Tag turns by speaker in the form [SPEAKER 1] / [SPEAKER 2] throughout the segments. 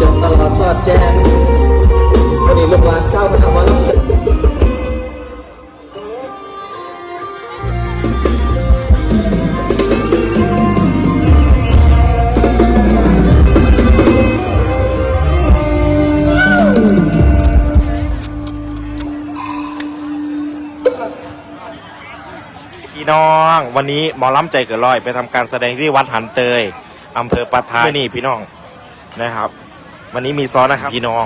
[SPEAKER 1] จนตลอดสอดแจ้งวันนี้ลูกหลานเจ้าพระนามรับ
[SPEAKER 2] พี่น้องวันนี้หมอล้ำใจเกิดลอยไปทำการแสดงที่วัดหันเตยอำเภอปะทายนี่พี่น้องนะครับ วันนี้มีซ้อนนะครับพี่น้อง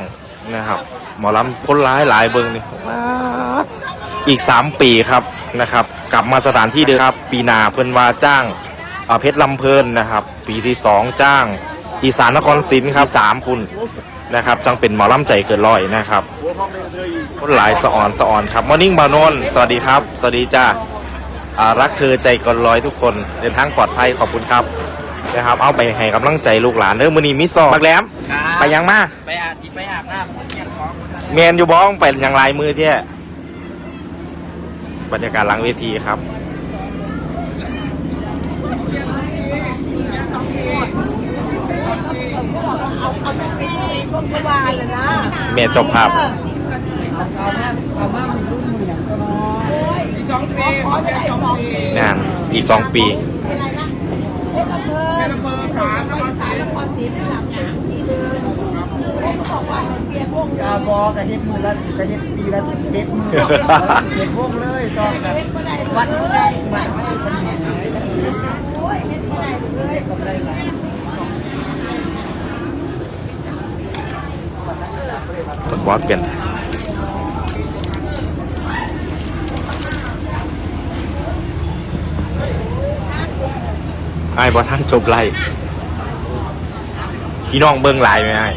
[SPEAKER 2] นะครับ หมอลำคนร้ายหลายเบิงนี่ว้อีกสามปีครับนะครับ กลับมาสถานที่เดิมครับ ปีนาเพิ่นว่าจ้างเพชรลำเพลินนะครับ ปีที่สองจ้าง อีสานนครศรีครับสามคุณนะครับ จังเป็นหมอลำใจเกิดลอยนะครับคนหลายสะอ่อนสะอ่อนครับมอร์นิ่งบานนสวัสดีครับ สวัสดีจ้ารักเธอใจเก่อนร้อยทุกคนเดินทางปลอดภัยขอบคุณครับ นะครับ เอาไปให้กำลังใจลูกหลานเด้อมือนี้มิซอบักแหลม
[SPEAKER 3] ครับ
[SPEAKER 2] ไปยังมา
[SPEAKER 3] ไปอาบที่ไปอาบน้ำเที่ยงของ
[SPEAKER 2] เมนอยู่บ้องไปยังลายมือเที่ยบรรยากาศหลังเวทีครับเมียเจบภาพ งานอีกสองปี
[SPEAKER 4] กาบอกกระเฮ็ดมือละกระเฮ็ดปีละเด็ดมือเด็ดวงเลยตอนแบบวัดได้วัดไม่ได้เป็นยังไงก็ได้หลาย
[SPEAKER 2] บอสกัน ไอ้บอท่านจบไล่พี่น้องเบิ้งหลายไหมไอ้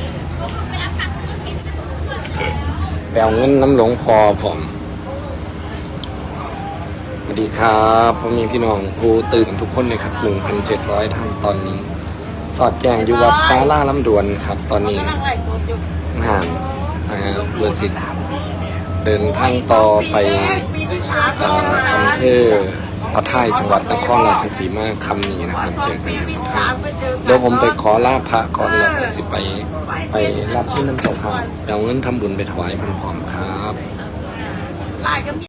[SPEAKER 1] แปลเงินน้ำหลวงพอผมสวัสดีครับผมมีพี่น้องผู้ตื่นทุกคนเลยครับ 1,700 ท่านตอนนี้ สอดแกงอยู่วัดซาล่าลำดวนครับ ตอนนี้งานนะฮะเบอร์สิบเดินทางต่อไปเอ่ออำเภอ พระท่ายจังหวัดนครราชสีมาคำนี้นะครับเจอกันอยู่ท่าเดี๋ยวผมไปขอลาพระก่อนแล้วสิไปไปรับที่น้ำเจ้าค่ะเดี๋ยวเงินทำบุญไปถวายพันพร้อมครับ